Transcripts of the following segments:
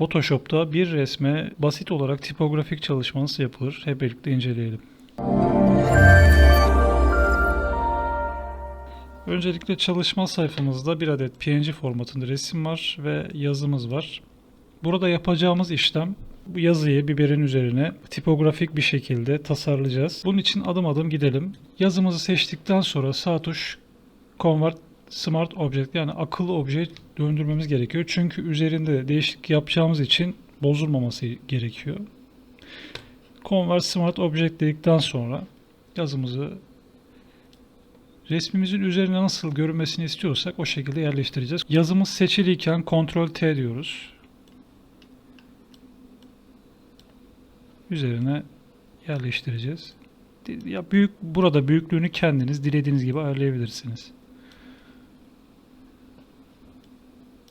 Photoshop'ta bir resme basit olarak tipografik çalışma nasıl yapılır? Hep birlikte inceleyelim. Öncelikle çalışma sayfamızda bir adet PNG formatında resim var ve yazımız var. Burada yapacağımız işlem bu yazıyı biberin üzerine tipografik bir şekilde tasarlayacağız. Bunun için adım adım gidelim. Yazımızı seçtikten sonra sağ tuş Convert Smart Object yani akıllı obje döndürmemiz gerekiyor. Çünkü üzerinde değişiklik yapacağımız için bozulmaması gerekiyor. Convert Smart Object dedikten sonra yazımızı resmimizin üzerine nasıl görünmesini istiyorsak o şekilde yerleştireceğiz. Yazımız seçiliyken Ctrl T diyoruz. Üzerine yerleştireceğiz. Ya büyük burada büyüklüğünü kendiniz dilediğiniz gibi ayarlayabilirsiniz.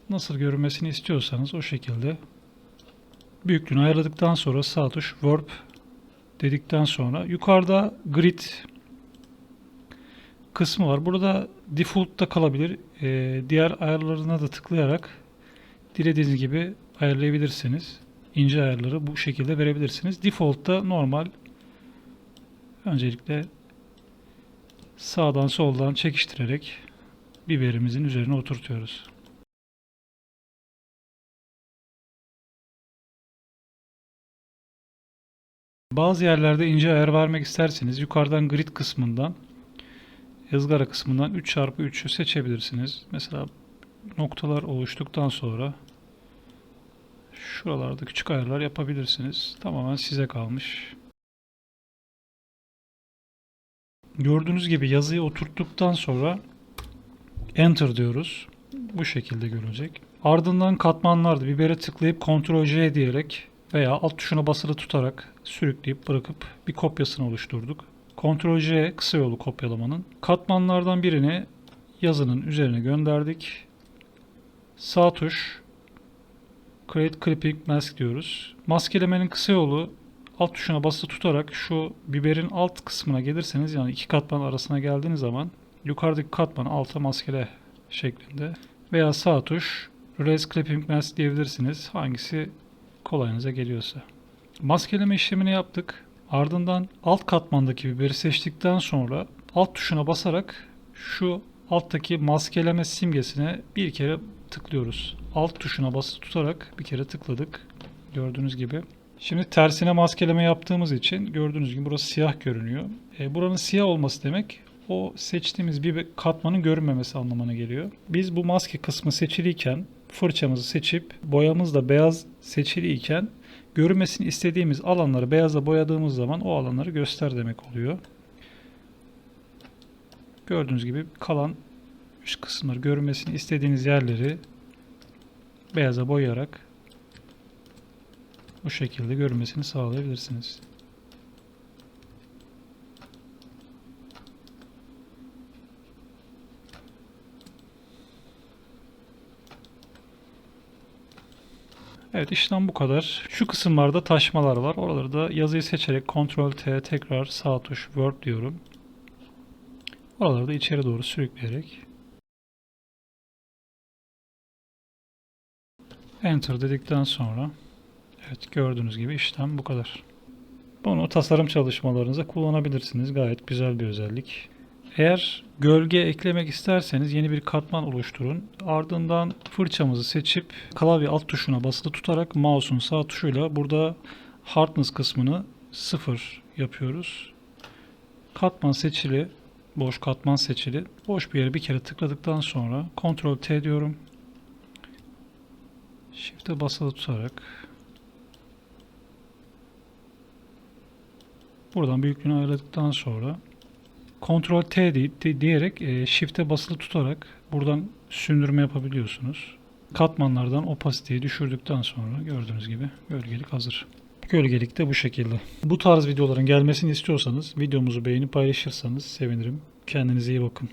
Nasıl görünmesini istiyorsanız o şekilde büyüklüğünü ayarladıktan sonra sağ tuş Warp dedikten sonra yukarıda Grid kısmı var. Burada default'ta kalabilir. Ee, diğer ayarlarına da tıklayarak dilediğiniz gibi ayarlayabilirsiniz. İnce ayarları bu şekilde verebilirsiniz. Default'ta normal öncelikle sağdan soldan çekiştirerek biberimizin üzerine oturtuyoruz. Bazı yerlerde ince ayar vermek isterseniz yukarıdan grid kısmından ızgara kısmından 3x3'ü seçebilirsiniz. Mesela noktalar oluştuktan sonra şuralarda küçük ayarlar yapabilirsiniz. Tamamen size kalmış. Gördüğünüz gibi yazıyı oturttuktan sonra Enter diyoruz. Bu şekilde görülecek. Ardından katmanlarda bibere tıklayıp Ctrl J diyerek veya alt tuşuna basılı tutarak sürükleyip bırakıp bir kopyasını oluşturduk. Ctrl J kısa yolu kopyalamanın. Katmanlardan birini yazının üzerine gönderdik. Sağ tuş Create Clipping Mask diyoruz. Maskelemenin kısa yolu alt tuşuna basılı tutarak şu biberin alt kısmına gelirseniz yani iki katman arasına geldiğiniz zaman yukarıdaki katman alta maskele şeklinde veya sağ tuş Erase Clipping Mask diyebilirsiniz. Hangisi kolayınıza geliyorsa. Maskeleme işlemini yaptık. Ardından alt katmandaki biberi seçtikten sonra alt tuşuna basarak şu alttaki maskeleme simgesine bir kere tıklıyoruz. Alt tuşuna basılı tutarak bir kere tıkladık. Gördüğünüz gibi. Şimdi tersine maskeleme yaptığımız için gördüğünüz gibi burası siyah görünüyor. E, buranın siyah olması demek o seçtiğimiz bir katmanın görünmemesi anlamına geliyor. Biz bu maske kısmı seçiliyken fırçamızı seçip boyamız da beyaz seçiliyken görünmesini istediğimiz alanları beyaza boyadığımız zaman o alanları göster demek oluyor. Gördüğünüz gibi kalan üst kısımları görünmesini istediğiniz yerleri beyaza boyayarak bu şekilde görünmesini sağlayabilirsiniz. Evet işlem bu kadar. Şu kısımlarda taşmalar var. Oraları da yazıyı seçerek Ctrl T tekrar sağ tuş Word diyorum. Oraları da içeri doğru sürükleyerek Enter dedikten sonra evet gördüğünüz gibi işlem bu kadar. Bunu tasarım çalışmalarınıza kullanabilirsiniz. Gayet güzel bir özellik. Eğer gölge eklemek isterseniz yeni bir katman oluşturun. Ardından fırçamızı seçip klavye alt tuşuna basılı tutarak mouse'un sağ tuşuyla burada hardness kısmını sıfır yapıyoruz. Katman seçili, boş katman seçili. Boş bir yere bir kere tıkladıktan sonra Ctrl T diyorum. Shift'e basılı tutarak buradan büyüklüğünü ayarladıktan sonra Ctrl T di- diyerek e, Shift'e basılı tutarak buradan sündürme yapabiliyorsunuz. Katmanlardan opasiteyi düşürdükten sonra gördüğünüz gibi gölgelik hazır. Gölgelik de bu şekilde. Bu tarz videoların gelmesini istiyorsanız videomuzu beğenip paylaşırsanız sevinirim. Kendinize iyi bakın.